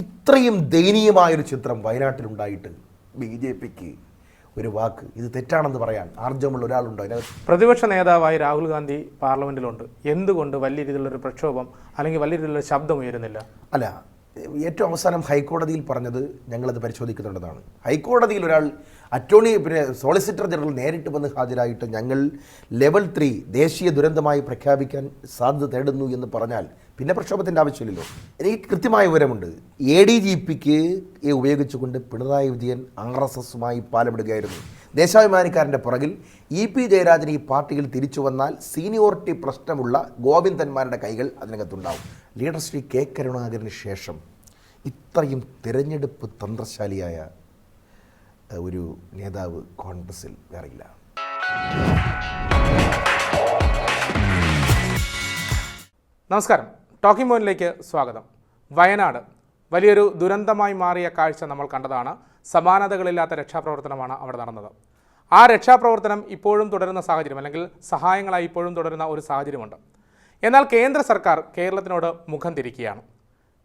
ഇത്രയും ദയനീയമായൊരു ചിത്രം വയനാട്ടിലുണ്ടായിട്ട് B J പിക്ക് ഒരു വാക്ക്. ഇത് തെറ്റാണെന്ന് പറയാൻ ആർജമുള്ള ഒരാളുണ്ടോ അതിനകത്ത്? പ്രതിപക്ഷ നേതാവായ രാഹുൽ ഗാന്ധി പാർലമെന്റിലുണ്ട്. എന്തുകൊണ്ട് വലിയ രീതിയിലുള്ളൊരു പ്രക്ഷോഭം അല്ലെങ്കിൽ വലിയ രീതിയിലുള്ള ശബ്ദം ഉയരുന്നില്ല? അല്ല ഏറ്റവും അവസാനം ഹൈക്കോടതിയിൽ പറഞ്ഞത് ഞങ്ങളത് പരിശോധിക്കുന്നുണ്ടെന്നാണ്. ഹൈക്കോടതിയിൽ ഒരാൾ അറ്റോർണി പിന്നെ സോളിസിറ്റർ ജനറൽ നേരിട്ട് വന്ന് ഹാജരായിട്ട് ഞങ്ങൾ ലെവൽ ത്രീ ദേശീയ ദുരന്തമായി പ്രഖ്യാപിക്കാൻ സാധ്യത തേടുന്നു എന്ന് പറഞ്ഞാൽ പിന്നെ പ്രക്ഷോഭത്തിന്റെ ആവശ്യമില്ലല്ലോ. എനിക്ക് കൃത്യമായ വിവരമുണ്ട്. എ ഡി ജി പിക്ക് ഉപയോഗിച്ചുകൊണ്ട് പിണറായി വിജയൻ ആർ എസ് എസുമായി പാലമിടുകയായിരുന്നു. ദേശാഭിമാനിക്കാരന്റെ പുറകിൽ ഇ പി ജയരാജൻ ഈ പാർട്ടിയിൽ തിരിച്ചു വന്നാൽ സീനിയോറിറ്റി പ്രശ്നമുള്ള ഗോവിന്ദന്മാരുടെ കൈകൾ അതിനകത്തുണ്ടാവും. ലീഡർ ശ്രീ കെ കരുണാകരന് ശേഷം ഇത്രയും തിരഞ്ഞെടുപ്പ് തന്ത്രശാലിയായ ഒരു നേതാവ് കോൺഗ്രസിൽ വേറില്ല നമസ്കാരം. ടോക്കിംഗ് പോയിന്റിലേക്ക് സ്വാഗതം. വയനാട്. വലിയൊരു ദുരന്തമായി മാറിയ കാഴ്ച നമ്മൾ കണ്ടതാണ്. സമാനതകളില്ലാത്ത രക്ഷാപ്രവർത്തനമാണ് അവിടെ നടന്നത്. ആ രക്ഷാപ്രവർത്തനം ഇപ്പോഴും തുടരുന്ന സാഹചര്യം അല്ലെങ്കിൽ സഹായങ്ങളായി ഇപ്പോഴും തുടരുന്ന ഒരു സാഹചര്യമുണ്ട്. എന്നാൽ കേന്ദ്ര സർക്കാർ കേരളത്തിനോട് മുഖം തിരിക്കുകയാണ്.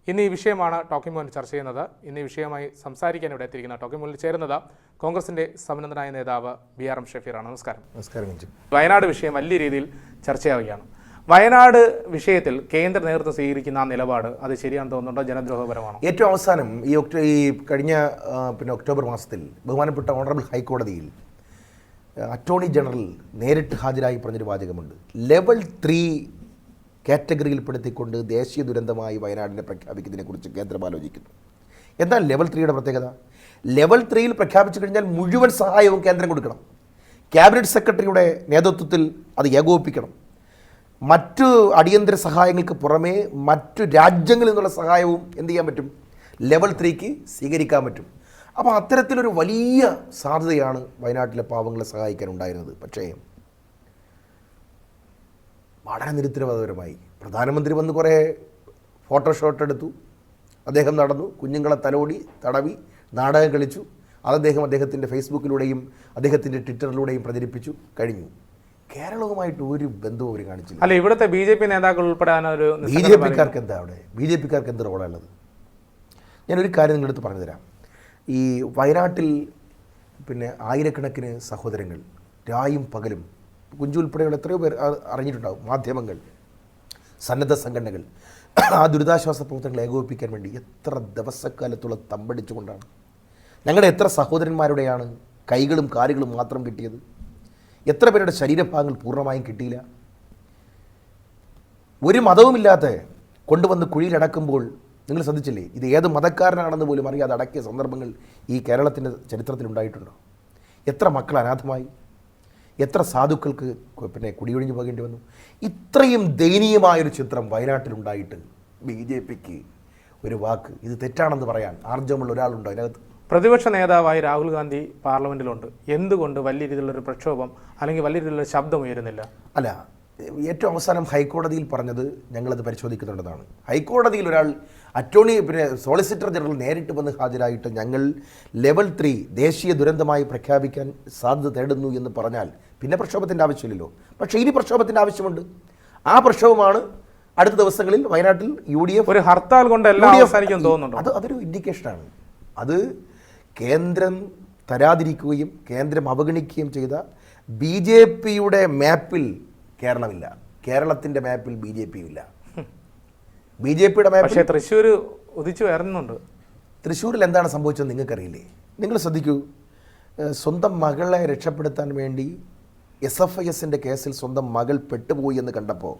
ഇന്ന് ഈ വിഷയമാണ് ടോക്കിംഗ് പോയിന്റ് ചർച്ച ചെയ്യുന്നത്. ഇന്ന് ഈ വിഷയമായി സംസാരിക്കാൻ ഇവിടെ എത്തിയിരിക്കുന്ന ടോക്കിംഗ് പോയിന്റിൽ ചേരുന്നത് കോൺഗ്രസിന്റെ സമന്നതനായ നേതാവ് ബി ആർ എം ഷഫീറാണ്. നമസ്കാരം. നമസ്കാരം വയനാട് വിഷയം വലിയ രീതിയിൽ ചർച്ചയാവുകയാണ്. വയനാട് വിഷയത്തിൽ കേന്ദ്ര നേതൃത്വം സ്വീകരിക്കുന്ന ആ നിലപാട് അത് ശരിയാണെന്ന് തോന്നുന്നുണ്ടോ? ജനദ്രോഹപരമാണോ? ഏറ്റവും അവസാനം ഈ ഒക്ടോ ഈ കഴിഞ്ഞ പിന്നെ ഒക്ടോബർ മാസത്തിൽ ബഹുമാനപ്പെട്ട ഓണറബിൾ ഹൈക്കോടതിയിൽ അറ്റോർണി ജനറൽ നേരിട്ട് ഹാജരായി പറഞ്ഞൊരു വാചകമുണ്ട്. ലെവൽ ത്രീ കാറ്റഗറിയിൽപ്പെടുത്തിക്കൊണ്ട് ദേശീയ ദുരന്തമായി വയനാടിനെ പ്രഖ്യാപിക്കുന്നതിനെക്കുറിച്ച് കേന്ദ്രം ആലോചിക്കുന്നു. എന്നാൽ ലെവൽ ത്രീയുടെ പ്രത്യേകത? ലെവൽ ത്രീയിൽ പ്രഖ്യാപിച്ചു കഴിഞ്ഞാൽ മുഴുവൻ സഹായവും കേന്ദ്രം കൊടുക്കണം. ക്യാബിനറ്റ് സെക്രട്ടറിയുടെ നേതൃത്വത്തിൽ അത് ഏകോപിപ്പിക്കണം. മറ്റു അടിയന്തര സഹായങ്ങൾക്ക് പുറമേ മറ്റു രാജ്യങ്ങളിൽ നിന്നുള്ള സഹായവും എന്ത് ചെയ്യാൻ പറ്റും? ലെവൽ ത്രീക്ക് സ്വീകരിക്കാൻ പറ്റും. അപ്പോൾ അത്തരത്തിലൊരു വലിയ സാധ്യതയാണ് വയനാട്ടിലെ പാവങ്ങളെ സഹായിക്കാൻ ഉണ്ടായിരുന്നത് പക്ഷേ വളരെ നിരുത്തരവാദപരമായി പ്രധാനമന്ത്രി വന്ന് കുറേ ഫോട്ടോഷോട്ട് എടുത്തു അദ്ദേഹം നടന്നു കുഞ്ഞുങ്ങളെ തലോടി തടവി നാടകം കളിച്ചു. അത് അദ്ദേഹം അദ്ദേഹത്തിന്റെ ഫേസ്ബുക്കിലൂടെയും അദ്ദേഹത്തിന്റെ ട്വിറ്ററിലൂടെയും പ്രചരിപ്പിച്ചു കഴിഞ്ഞു. കേരളവുമായിട്ട് ഒരു ബന്ധവും അവർ കാണിച്ചില്ല. അല്ല ഇവിടുത്തെ ബി ജെ പി നേതാക്കൾ ഉൾപ്പെടാൻ ഒരു ബി ജെ പിക്കാർക്ക് എന്താ അവിടെ? ബി ജെ പിക്കാർക്ക് എന്ത് റോളാണുള്ളത് ഞാനൊരു കാര്യം നിങ്ങളടുത്ത് പറഞ്ഞു തരാം ഈ വയനാട്ടിൽ പിന്നെ ആയിരക്കണക്കിന് സഹോദരങ്ങൾ രായും പകലും കുഞ്ചു ഉൾപ്പെടെയുള്ള എത്രയോ പേർ അറിഞ്ഞിട്ടുണ്ടാകും മാധ്യമങ്ങൾ സന്നദ്ധ സംഘടനകൾ. ആ ദുരിതാശ്വാസ പ്രവർത്തനങ്ങൾ ഏകോപിപ്പിക്കാൻ വേണ്ടി എത്ര ദിവസക്കാലത്തുള്ള തമ്പടിച്ചുകൊണ്ടാണ്. ഞങ്ങളുടെ എത്ര സഹോദരന്മാരുടെയാണ് കൈകളും കാലുകളും മാത്രം കിട്ടിയത്? എത്ര പേരുടെ ശരീരഭാഗങ്ങൾ പൂർണമായും കിട്ടിയില്ല? ഒരു മതവുമില്ലാത്ത കൊണ്ടുവന്ന് കുഴിയിലടക്കുമ്പോൾ നിങ്ങൾ ശ്രദ്ധിച്ചില്ലേ? ഇത് ഏത് മതക്കാരനാണെന്ന് പോലും അറിയാതെ അടക്കിയ സന്ദർഭങ്ങൾ ഈ കേരളത്തിന്റെ ചരിത്രത്തിൽ ഉണ്ടായിട്ടുണ്ടോ? എത്ര മക്കൾ അനാഥമായി? എത്ര സാധുക്കൾക്ക് പിന്നെ കുടിയൊഴിഞ്ഞു പോകേണ്ടി വന്നു? ഇത്രയും ദയനീയമായൊരു ചിത്രം വയനാട്ടിലുണ്ടായിട്ട് ബി ജെ പിക്ക് ഒരു വാക്ക് ഇത് തെറ്റാണെന്ന് പറയാൻ ആർജവമുള്ള ഒരാളുണ്ടോ അതിനകത്ത്? പ്രതിപക്ഷ നേതാവായ രാഹുൽ ഗാന്ധി പാർലമെന്റിലുണ്ട് എന്തുകൊണ്ട് വലിയ രീതിയിലുള്ളൊരു പ്രക്ഷോഭം അല്ലെങ്കിൽ വലിയ രീതിയിലുള്ള ശബ്ദം ഉയരുന്നില്ല? അല്ല ഏറ്റവും അവസാനം ഹൈക്കോടതിയിൽ പറഞ്ഞത് ഞങ്ങളത് പരിശോധിക്കുന്നുണ്ടെന്നാണ്. ഹൈക്കോടതിയിൽ ഒരാൾ അറ്റോർണി പിന്നെ സോളിസിറ്റർ ജനറൽ നേരിട്ട് വന്ന് ഹാജരായിട്ട് ഞങ്ങൾ ലെവൽ ത്രീ ദേശീയ ദുരന്തമായി പ്രഖ്യാപിക്കാൻ സാധ്യത തേടുന്നു എന്ന് പറഞ്ഞാൽ പിന്നെ പ്രക്ഷോഭത്തിന്റെ ആവശ്യമില്ലല്ലോ. പക്ഷേ ഇനി പ്രക്ഷോഭത്തിന്റെ ആവശ്യമുണ്ട്. ആ പ്രക്ഷോഭമാണ് അടുത്ത ദിവസങ്ങളിൽ വയനാട്ടിൽ യു ഡി എഫ് ഒരു ഹർത്താൽ കൊണ്ട് അത് അതൊരു ഇൻഡിക്കേഷനാണ് അത് കേന്ദ്രം തരാതിരിക്കുകയും കേന്ദ്രം അവഗണിക്കുകയും ചെയ്ത ബി ജെ പിയുടെ മാപ്പിൽ കേരളമില്ല. കേരളത്തിന്റെ മാപ്പിൽ ബി ജെ പിയും ഇല്ല ബി ജെ പിയുടെ പക്ഷേ തൃശ്ശൂർ ഉദിച്ചു വരുന്നുണ്ട് തൃശ്ശൂരിൽ എന്താണ് സംഭവിച്ചത് നിങ്ങൾക്കറിയില്ലേ? നിങ്ങൾ ശ്രദ്ധിക്കൂ. സ്വന്തം മകളെ രക്ഷപ്പെടുത്താൻ വേണ്ടി എസ് എഫ് ഐ എസിന്റെ കേസിൽ സ്വന്തം മകൾ പെട്ടുപോയി എന്ന് കണ്ടപ്പോൾ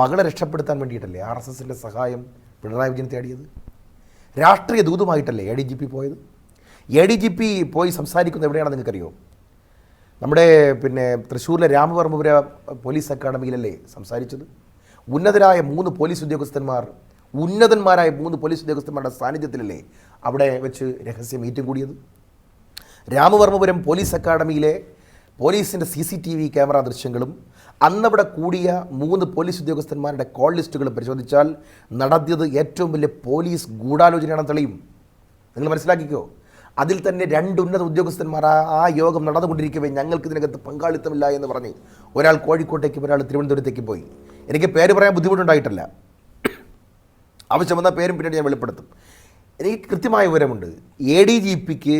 മകളെ രക്ഷപ്പെടുത്താൻ വേണ്ടിയിട്ടല്ലേ ആർ എസ് എസിന്റെ സഹായം പിണറായി വിജയൻ തേടിയത്? രാഷ്ട്രീയ ദൂതുമായിട്ടല്ലേ എ ഡി ജി പി പോയത്? എ ഡി ജി പി പോയി സംസാരിക്കുന്നത് എവിടെയാണെന്ന് നിങ്ങൾക്കറിയോ? നമ്മുടെ പിന്നെ തൃശ്ശൂരിലെ രാമവർമ്മപുര പോലീസ് അക്കാഡമിയിലല്ലേ സംസാരിച്ചത്? ഉന്നതരായ മൂന്ന് പോലീസ് ഉദ്യോഗസ്ഥന്മാർ ഉന്നതന്മാരായ മൂന്ന് പോലീസ് ഉദ്യോഗസ്ഥന്മാരുടെ സാന്നിധ്യത്തിലല്ലേ അവിടെ വെച്ച് രഹസ്യ മീറ്റിംഗ് കൂടിയത്? രാമവർമ്മപുരം പോലീസ് അക്കാഡമിയിലെ പോലീസിന്റെ C C T V camera ദൃശ്യങ്ങളും അന്നവിടെ കൂടിയ മൂന്ന് പോലീസ് ഉദ്യോഗസ്ഥന്മാരുടെ കോൾ ലിസ്റ്റുകളും പരിശോധിച്ചാൽ നടത്തിയത് ഏറ്റവും വലിയ പോലീസ് ഗൂഢാലോചനയാണെന്ന് തെളിയും. നിങ്ങൾ മനസ്സിലാക്കിക്കോ? അതിൽ തന്നെ രണ്ട് ഉന്നത ഉദ്യോഗസ്ഥന്മാർ ആ യോഗം നടന്നുകൊണ്ടിരിക്കവേ ഞങ്ങൾക്ക് ഇതിനകത്ത് പങ്കാളിത്തമില്ല എന്ന് പറഞ്ഞ് ഒരാൾ കോഴിക്കോട്ടേക്കും ഒരാൾ തിരുവനന്തപുരത്തേക്കും പോയി. എനിക്ക് പേര് പറയാൻ ബുദ്ധിമുട്ടുണ്ടായിട്ടല്ല. ആവശ്യം വന്ന പേരും പിന്നീട് ഞാൻ വെളിപ്പെടുത്തും. എനിക്ക് കൃത്യമായ വിവരമുണ്ട്. എ ഡി ജി പിക്ക്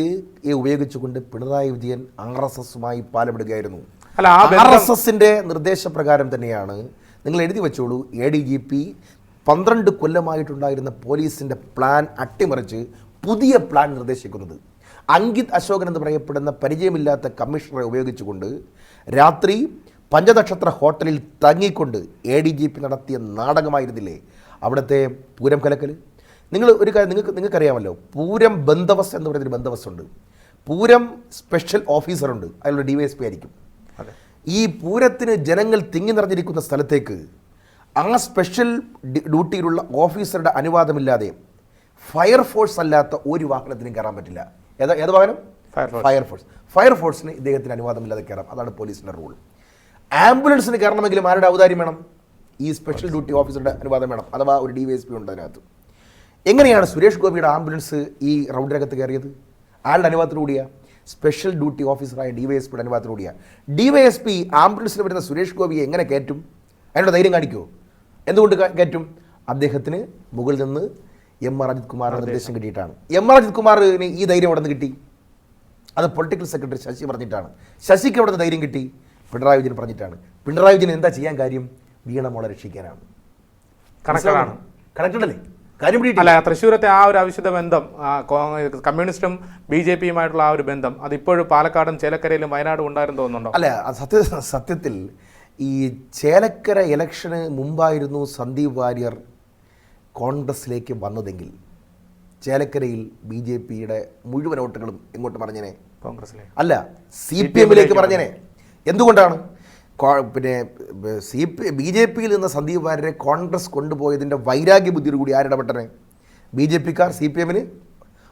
ഉപയോഗിച്ചുകൊണ്ട് പിണറായി വിജയൻ ആർ എസ് എസുമായി പാലമിടുകയായിരുന്നു. അല്ല ആർ എസ് എസിന്റെ നിർദ്ദേശപ്രകാരം തന്നെയാണ് നിങ്ങൾ എഴുതി വെച്ചോളൂ. എ ഡി ജി പി പന്ത്രണ്ട് കൊല്ലമായിട്ടുണ്ടായിരുന്ന പോലീസിന്റെ പ്ലാൻ അട്ടിമറിച്ച് പുതിയ പ്ലാൻ നിർദ്ദേശിക്കുന്നത്. അങ്കിത് അശോകൻ എന്ന് പറയപ്പെടുന്ന പരിചയമില്ലാത്ത കമ്മീഷണറെ ഉപയോഗിച്ചുകൊണ്ട് രാത്രി പഞ്ചനക്ഷത്ര ഹോട്ടലിൽ തങ്ങിക്കൊണ്ട് എ ഡി ജി പി നടത്തിയ നാടകമായിരുന്നില്ലേ? അവിടുത്തെ പൂരം കലക്കൽ നിങ്ങൾ ഒരു കാര്യം നിങ്ങൾക്ക് നിങ്ങൾക്കറിയാമല്ലോ പൂരം ബന്ധവസ് എന്ന് പറയുന്നൊരു ബന്ധവസ് ഉണ്ട് പൂരം സ്പെഷ്യൽ ഓഫീസറുണ്ട് അതിലുള്ള ഡി വൈ എസ് പി ആയിരിക്കും. ഈ പൂരത്തിന് ജനങ്ങൾ തിങ്ങി നിറഞ്ഞിരിക്കുന്ന സ്ഥലത്തേക്ക് ആ സ്പെഷ്യൽ ഡ്യൂട്ടിയിലുള്ള ഓഫീസറുടെ അനുവാദമില്ലാതെ ഫയർഫോഴ്സ് അല്ലാത്ത ഒരു വാഹനത്തിനും കയറാൻ പറ്റില്ല. ഏതാ ഏത് വാഹനം? ഫയർഫോഴ്സ്. ഫയർഫോഴ്സ് ഫയർഫോഴ്സിന് ഇദ്ദേഹത്തിന് അനുവാദമില്ലാതെ കയറാം. അതാണ് പോലീസിന്റെ റൂൾ ആംബുലൻസിന് കയറണമെങ്കിലും ആരുടെ ഔദാര്യം വേണം? ഈ സ്പെഷ്യൽ ഡ്യൂട്ടി ഓഫീസറുടെ അനുവാദം വേണം. അഥവാ ഒരു ഡി വൈ എസ് പി ഉണ്ട് അതിനകത്ത്. എങ്ങനെയാണ് സുരേഷ് ഗോപിയുടെ ആംബുലൻസ് ഈ റൗണ്ടിനകത്ത് കയറിയത്? ആരുടെ അനുവാദത്തിലൂടിയാ? സ്പെഷ്യൽ ഡ്യൂട്ടി ഓഫീസറായ ഡി വൈ എസ് പിയുടെ അനുവാദത്തിലൂടിയാ. ഡി വൈ എസ് പി ആംബുലൻസിൽ വരുന്ന സുരേഷ് ഗോപിയെ എങ്ങനെ കയറ്റും? അതിനുള്ള ധൈര്യം കാണിക്കുമോ എന്തുകൊണ്ട് കയറ്റും? അദ്ദേഹത്തിന് മുകളിൽ നിന്ന് എം ആർ അജിത് കുമാറിന് നിർദ്ദേശം കിട്ടിയിട്ടാണ്. എം ആർ അജിത് കുമാറിന് ഈ ധൈര്യം അവിടെ നിന്ന് കിട്ടി? അത് പൊളിറ്റിക്കൽ സെക്രട്ടറി ശശി പറഞ്ഞിട്ടാണ്. ശശിക്ക് എവിടെ നിന്ന് ധൈര്യം കിട്ടി? പിണറായി വിജയൻ പറഞ്ഞിട്ടാണ്. പിണറായി വിജയൻ എന്താ ചെയ്യാൻ കാര്യം? വീണ മോളെ രക്ഷിക്കാനാണ്. കണക്കാണ്. ആണ് കണക്റ്റഡ് അല്ലേ കാര്യം. അല്ല തൃശ്ശൂരത്തെ ആ ഒരു അവിശുദ്ധ ബന്ധം കമ്മ്യൂണിസ്റ്റും ബി ജെ പിയുമായിട്ടുള്ള ആ ഒരു ബന്ധം അതിപ്പോഴും പാലക്കാടും ചേലക്കരയിലും വയനാടും ഉണ്ടായിരുന്നു തോന്നുന്നുണ്ടോ? അല്ല സത്യ സത്യത്തിൽ ഈ ചേലക്കര ഇലക്ഷന് മുമ്പായിരുന്നു സന്ദീപ് വാര്യർ കോൺഗ്രസ്സിലേക്ക് വന്നതെങ്കിൽ ചേലക്കരയിൽ ബി ജെ പിയുടെ മുഴുവൻ വോട്ടുകളും എങ്ങോട്ട് പറഞ്ഞേനെ. കോൺഗ്രസിലേക്ക് അല്ല സി പി എമ്മിലേക്ക് പറഞ്ഞേനെ. എന്തുകൊണ്ടാണ്? പിന്നെ സി പി ബി ജെ പിയിൽ നിന്ന് സന്ദീപ് വാര്യരെ കോൺഗ്രസ് കൊണ്ടുപോയതിന്റെ വൈരാഗ്യ ബുദ്ധിയോട് കൂടി ആരിടപെട്ടനെ ബി ജെ പിക്കാർ സി പി എമ്മിന്?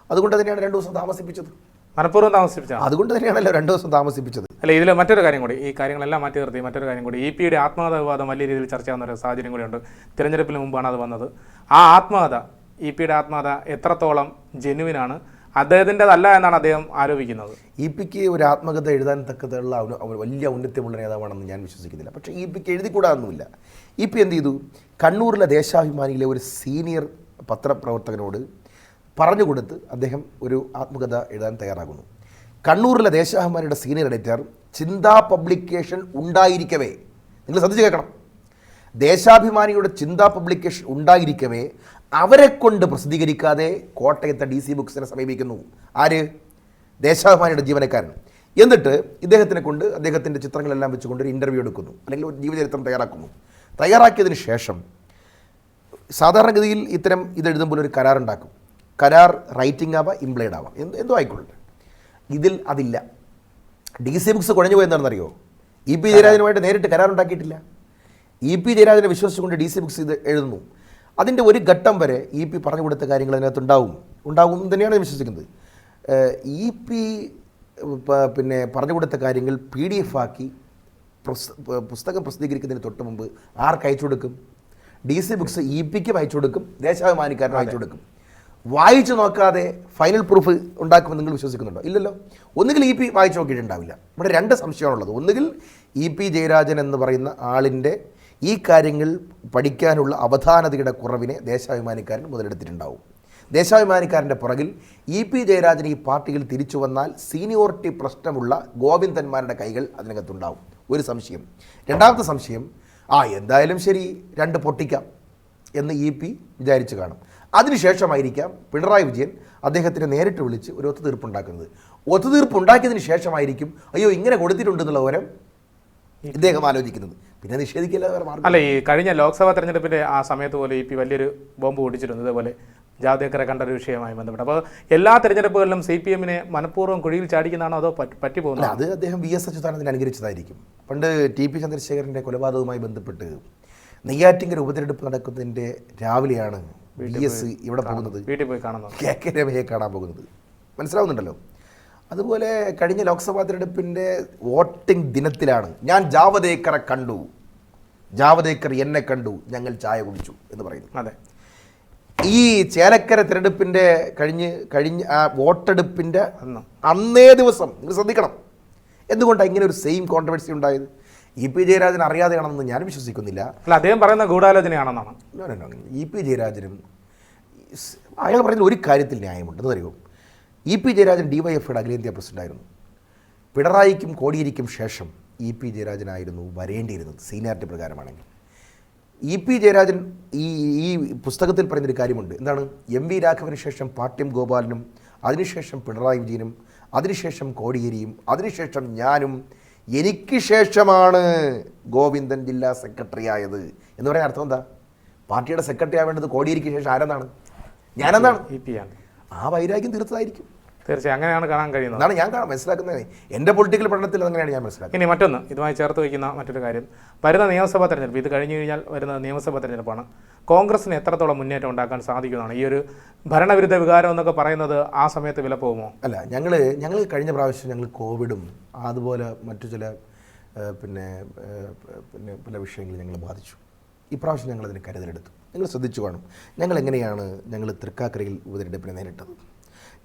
അതുകൊണ്ട് തന്നെയാണ് രണ്ടു ദിവസം താമസിപ്പിച്ചത്. മനഃപൂർവം താമസിപ്പിച്ചത്? അതുകൊണ്ട് തന്നെയാണല്ലോ രണ്ടു ദിവസം താമസിപ്പിച്ചത്. അല്ല ഇതിൽ മറ്റൊരു കാര്യം കൂടി ഈ കാര്യങ്ങളെല്ലാം മാറ്റി നിർത്തി മറ്റൊരു കാര്യം കൂടി. ഇ പിയുടെ ആത്മഹത്യ വിവാദം വലിയ രീതിയിൽ ചർച്ചയാവുന്ന ഒരു സാഹചര്യം കൂടിയുണ്ട്. തിരഞ്ഞെടുപ്പിന് മുമ്പാണ് അത് വന്നത്. ആ ആത്മഹത്യ ഇ പിയുടെ ആത്മഹത്യ എത്രത്തോളം ജെനുവിനാണ് അദ്ദേഹത്തിന്റെതല്ല എന്നാണ് അദ്ദേഹം ആരോപിക്കുന്നത്. ഇ പിക്ക് ഒരു ആത്മകഥ എഴുതാൻ തക്കതുള്ള വലിയ ഔന്നത്യമുള്ള നേതാവാണെന്ന് ഞാൻ വിശ്വസിക്കുന്നില്ല. പക്ഷേ ഇ പിക്ക് എഴുതിക്കൂടാതൊന്നുമില്ല ഇ പി എന്ത് ചെയ്തു? കണ്ണൂരിലെ ദേശാഭിമാനിയിലെ ഒരു സീനിയർ പത്രപ്രവർത്തകനോട് പറഞ്ഞു കൊടുത്ത് അദ്ദേഹം ഒരു ആത്മകഥ എഴുതാൻ തയ്യാറാകുന്നു. കണ്ണൂരിലെ ദേശാഭിമാനിയുടെ സീനിയർ എഡിറ്റർ ചിന്താ പബ്ലിക്കേഷൻ ഉണ്ടായിരിക്കവേ. നിങ്ങൾ ശ്രദ്ധിച്ച് കേൾക്കണം. ദേശാഭിമാനിയുടെ ചിന്താ പബ്ലിക്കേഷൻ ഉണ്ടായിരിക്കവേ. അവരെ കൊണ്ട് പ്രസിദ്ധീകരിക്കാതെ കോട്ടയത്തെ ഡി സി ബുക്സിനെ സമീപിക്കുന്നു. ആര്? ദേശാഭിമാനിയുടെ ജീവനക്കാരൻ. എന്നിട്ട് ഇദ്ദേഹത്തിനെ കൊണ്ട് അദ്ദേഹത്തിന്റെ ചിത്രങ്ങളെല്ലാം വെച്ചുകൊണ്ട് ഒരു ഇന്റർവ്യൂ എടുക്കുന്നു. അല്ലെങ്കിൽ ഒരു ജീവചരിത്രം തയ്യാറാക്കുന്നു. തയ്യാറാക്കിയതിന് ശേഷം സാധാരണഗതിയിൽ ഇത്തരം ഇതെഴുതുമ്പോൾ ഒരു കരാറുണ്ടാക്കും കരാർ റൈറ്റിംഗ് ആവാം ഇംപ്ലൈഡ് ആവാം. എന്ത് എന്തോ ആയിക്കൊള്ളട്ടെ. ഇതിൽ അതില്ല. ഡി സി ബുക്സ് കുഴഞ്ഞു പോയെന്താണെന്നറിയോ ഇ പി ജയരാജനുമായിട്ട് നേരിട്ട് കരാറുണ്ടാക്കിയിട്ടില്ല ഇ പി ജയരാജനെ വിശ്വസിച്ചുകൊണ്ട് ഡി സി ബുക്സ് ഇത് എഴുതുന്നു. അതിന്റെ ഒരു ഘട്ടം വരെ ഇ പി പറഞ്ഞു കൊടുത്ത കാര്യങ്ങൾ അതിനകത്ത് ഉണ്ടാവും. ഉണ്ടാവും എന്ന് തന്നെയാണ് ഞാൻ വിശ്വസിക്കുന്നത്. ഇ പി പിന്നെ പറഞ്ഞു കൊടുത്ത കാര്യങ്ങൾ പി ഡി എഫ് ആക്കി പുസ്തകം പ്രസിദ്ധീകരിക്കുന്നതിന് തൊട്ട് മുമ്പ് ആർക്ക് അയച്ചു കൊടുക്കും? ഡി സി ബുക്സ് ഇ പിക്കും അയച്ചു കൊടുക്കും. ദേശാഭിമാനിക്കാരനും അയച്ചു കൊടുക്കും. വായിച്ചു നോക്കാതെ ഫൈനൽ പ്രൂഫ് ഉണ്ടാക്കുമെന്ന് നിങ്ങൾ വിശ്വസിക്കുന്നുണ്ടോ? ഇല്ലല്ലോ. ഒന്നുകിൽ ഇ പി വായിച്ചു നോക്കിയിട്ടുണ്ടാവില്ല. ഇവിടെ രണ്ട് സംശയമാണുള്ളത്. ഒന്നുകിൽ ഇ പി ജയരാജൻ എന്ന് പറയുന്ന ആളിന്റെ ഈ കാര്യങ്ങൾ പഠിക്കാനുള്ള അവധാനതയുടെ കുറവിനെ ദേശാഭിമാനിക്കാരൻ മുതലെടുത്തിട്ടുണ്ടാവും. ദേശാഭിമാനിക്കാരന്റെ പുറകിൽ ഇ പി ജയരാജൻ ഈ പാർട്ടിയിൽ തിരിച്ചു വന്നാൽ സീനിയോറിറ്റി പ്രശ്നമുള്ള ഗോവിന്ദന്മാരുടെ കൈകൾ അതിനകത്തുണ്ടാവും. ഒരു സംശയം. രണ്ടാമത്തെ സംശയം ആ എന്തായാലും ശരി രണ്ട് പൊട്ടിക്കാം എന്ന് ഇ പി വിചാരിച്ചു കാണും. അതിനുശേഷമായിരിക്കാം പിണറായി വിജയൻ അദ്ദേഹത്തിനെ നേരിട്ട് വിളിച്ച് ഒരു ഒത്തുതീർപ്പുണ്ടാക്കുന്നത്. ഒത്തുതീർപ്പുണ്ടാക്കിയതിന് ശേഷമായിരിക്കും അയ്യോ ഇങ്ങനെ കൊടുത്തിട്ടുണ്ടെന്നുള്ള വിവരം ഇദ്ദേഹം ആലോചിക്കുന്നത്. പിന്നെ നിഷേധിക്കില്ല വേറെ അല്ല ഈ കഴിഞ്ഞ ലോക്സഭാ തെരഞ്ഞെടുപ്പിന്റെ ആ സമയത്ത് പോലെ ഇ പി വലിയൊരു ബോംബ് പൊട്ടിച്ചിരുന്നു ഇതേപോലെ ജാവ്ദേക്കറെ കണ്ട ഒരു വിഷയമായി ബന്ധപ്പെട്ട്. അപ്പോൾ എല്ലാ തെരഞ്ഞെടുപ്പുകളിലും സി പി എമ്മിനെ മനഃപൂർവം കുഴിയിൽ ചാടിക്കുന്നതാണോ അതോ പറ്റി അല്ല അത് അദ്ദേഹം വി എസ് അച്യുതാനന്ദൻ അനുകരിച്ചതായിരിക്കും. പണ്ട് ടി പി ചന്ദ്രശേഖരന്റെ കൊലപാതകവുമായി ബന്ധപ്പെട്ട് നെയ്യാറ്റിങ്കര ഉപതെരഞ്ഞെടുപ്പ് നടക്കുന്നതിന്റെ രാവിലെയാണ് വി എസ് ഇവിടെ പോകുന്നത്. വീട്ടിൽ പോയി കാണുന്നത്. കെ കെ രമയെ കാണാൻ പോകുന്നത്. മനസ്സിലാവുന്നുണ്ടല്ലോ? അതുപോലെ കഴിഞ്ഞ ലോക്സഭാ തിരഞ്ഞെടുപ്പിന്റെ വോട്ടിംഗ് ദിനത്തിലാണ് ഞാൻ ജാവദേക്കറെ കണ്ടു. ജാവദേക്കർ എന്നെ കണ്ടു. ഞങ്ങൾ ചായ കുടിച്ചു എന്ന് പറയുന്നു. അതെ. ഈ ചേലക്കര തിരഞ്ഞെടുപ്പിന്റെ കഴിഞ്ഞ് കഴിഞ്ഞ ആ വോട്ടെടുപ്പിന്റെ അന്ന്. ദിവസം നിങ്ങൾ ശ്രദ്ധിക്കണം. എന്തുകൊണ്ടാണ് ഇങ്ങനെ ഒരു സെയിം കോൺട്രവേഴ്സി ഉണ്ടായത്? ഇ പി ജയരാജൻ അറിയാതെയാണെന്ന് ഞാൻ വിശ്വസിക്കുന്നില്ല. അല്ല അദ്ദേഹം പറയുന്ന ഗൂഢാലോചനയാണെന്നാണ്. ഇ പി ജയരാജനും അയാൾ പറയുന്ന ഒരു കാര്യത്തിൽ ന്യായമുണ്ട്. എന്നറിയോ E P Jayarajan D Y എഫ്ഐയുടെ അഖിലേന്ത്യാ പ്രസിഡന്റായിരുന്നു പിണറായിക്കും കോടിയേരിക്കും ശേഷം ഇ പി ജയരാജനായിരുന്നു വരേണ്ടിയിരുന്നത് സീനിയാരിറ്റി പ്രകാരമാണെങ്കിൽ. ഇ പി ജയരാജൻ ഈ ഈ പുസ്തകത്തിൽ പറയുന്നൊരു കാര്യമുണ്ട്. എന്താണ്? എം വി രാഘവന് ശേഷം പാട്യം ഗോപാലനും അതിനുശേഷം പിണറായി വിജയനും അതിനുശേഷം കോടിയേരിയും അതിനുശേഷം ഞാനും എനിക്ക് ശേഷമാണ് ഗോവിന്ദൻ ജില്ലാ സെക്രട്ടറി ആയത്. എന്ന് പറയാൻ അർത്ഥം എന്താ? പാർട്ടിയുടെ സെക്രട്ടറി ആവേണ്ടത് കോടിയേരിക്ക് ശേഷം ആരെന്നാണ്? ഞാനെന്നാണ്? ഇ പി ആണ്. ആ വൈരാഗ്യം തീർത്തതായിരിക്കും. തീർച്ചയായും അങ്ങനെയാണ് കാണാൻ കഴിയുന്നത്. അതാണ് ഞാൻ മനസ്സിലാക്കുന്നത്. എന്റെ പൊളിറ്റിക്കൽ പഠനത്തിൽ അങ്ങനെയാണ് ഞാൻ മനസ്സിലാക്കുന്നത്. ഇനി മറ്റൊന്ന് ഇതുമായി ചേർത്ത് വയ്ക്കുന്ന മറ്റൊരു കാര്യം. വരുന്ന നിയമസഭാ തെരഞ്ഞെടുപ്പ് ഇത് കഴിഞ്ഞു കഴിഞ്ഞാൽ വരുന്ന നിയമസഭാ തെരഞ്ഞെടുപ്പാണ്. കോൺഗ്രസിന് എത്രത്തോളം മുന്നേറ്റം ഉണ്ടാക്കാൻ സാധിക്കുന്നതാണ് ഈ ഒരു ഭരണവിരുദ്ധ വികാരം എന്നൊക്കെ പറയുന്നത് ആ സമയത്ത് വില പോകുമോ അല്ല ഞങ്ങൾ ഞങ്ങൾ കഴിഞ്ഞ പ്രാവശ്യം ഞങ്ങൾ കോവിഡും അതുപോലെ മറ്റു ചില പിന്നെ പിന്നെ പല വിഷയങ്ങൾ ഞങ്ങൾ ബാധിച്ചു. ഇപ്രാവശ്യം ഞങ്ങൾ അതിന് കരുതലെടുത്തു. നിങ്ങൾ ശ്രദ്ധിച്ചു കാണും. ഞങ്ങൾ എങ്ങനെയാണ് ഞങ്ങൾ തൃക്കാക്കരയിൽ ഉപതെരഞ്ഞെടുപ്പിനെ നേരിട്ടത്?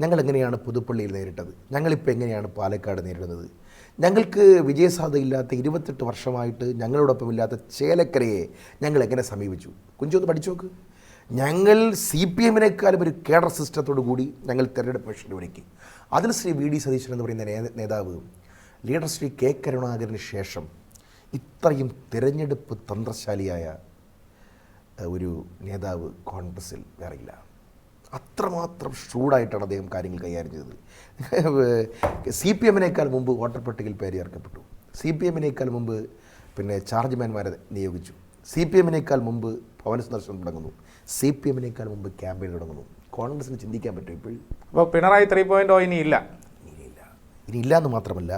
ഞങ്ങൾ എങ്ങനെയാണ് പുതുപ്പള്ളിയിൽ നേരിട്ടത്? ഞങ്ങളിപ്പോൾ എങ്ങനെയാണ് പാലക്കാട് നേരിടുന്നത്? ഞങ്ങൾക്ക് വിജയസാധ്യതയില്ലാത്ത ഇരുപത്തെട്ട് വർഷമായിട്ട് ഞങ്ങളോടൊപ്പം ഇല്ലാത്ത ചേലക്കരയെ ഞങ്ങൾ എങ്ങനെ സമീപിച്ചു? കുഞ്ചൊന്ന് പഠിച്ചു നോക്ക്. ഞങ്ങൾ സി പി എമ്മിനേക്കാളും ഒരു കേഡർ സിസ്റ്റത്തോടു കൂടി ഞങ്ങൾ തെരഞ്ഞെടുപ്പ് മിഷൻ ഒരുക്കി. അതിൽ ശ്രീ വി ഡി സതീശൻ എന്ന് പറയുന്ന നേതാവ് ലീഡർ ശ്രീ കെ കരുണാകരന് ശേഷം ഇത്രയും തിരഞ്ഞെടുപ്പ് തന്ത്രശാലിയായ ഒരു നേതാവ് കോൺഗ്രസിൽ വേറെയില്ല അത്രമാത്രം ഷൂഡായിട്ടാണ് അദ്ദേഹം കാര്യങ്ങൾ കൈകാര്യം ചെയ്തത്. സി പി എമ്മിനേക്കാൾ മുമ്പ് വോട്ടർ പട്ടികയിൽ പേര് ചേർക്കപ്പെട്ടു. സി പി എമ്മിനേക്കാൾ മുമ്പ് പിന്നെ ചാർജ്മാൻമാരെ നിയോഗിച്ചു. സി പി എമ്മിനേക്കാൾ മുമ്പ് ഭവന സന്ദർശനം തുടങ്ങുന്നു. സി പി എമ്മിനേക്കാൾ മുമ്പ് ക്യാമ്പയിൻ തുടങ്ങുന്നു. കോൺഗ്രസിന് ചിന്തിക്കാൻ പറ്റും ഇപ്പോഴും? അപ്പോൾ പിണറായി ത്രീ പോയിന്റ് ഓ ഇനിയില്ല ഇനിയില്ല. ഇനി ഇല്ല എന്ന് മാത്രമല്ല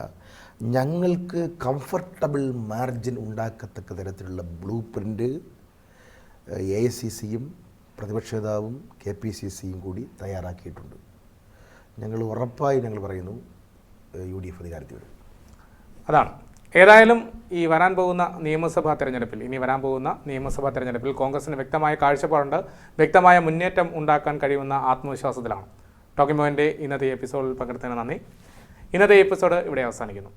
ഞങ്ങൾക്ക് കംഫർട്ടബിൾ മാർജിൻ ഉണ്ടാക്കത്തക്ക തരത്തിലുള്ള blueprint A I C സിയും പ്രതിപക്ഷ നേതാവും കെ പി സി സിയും കൂടി തയ്യാറാക്കിയിട്ടുണ്ട്. ഞങ്ങൾ ഉറപ്പായി ഞങ്ങൾ പറയുന്നു യു ഡി എഫ് അധികാരത്തിൽ വരും അതാണ്. ഏതായാലും ഈ വരാൻ പോകുന്ന നിയമസഭാ തെരഞ്ഞെടുപ്പിൽ ഇനി വരാൻ പോകുന്ന നിയമസഭാ തെരഞ്ഞെടുപ്പിൽ കോൺഗ്രസിന് വ്യക്തമായ കാഴ്ചപ്പാടുണ്ട്. വ്യക്തമായ മുന്നേറ്റം ഉണ്ടാക്കാൻ കഴിയുന്ന ആത്മവിശ്വാസത്തിലാണ്. ടോക്കിംഗ് മോയിന്റെ ഇന്നത്തെ എപ്പിസോഡിൽ പങ്കെടുത്തതിന് നന്ദി. ഇന്നത്തെ എപ്പിസോഡ് ഇവിടെ അവസാനിക്കുന്നു.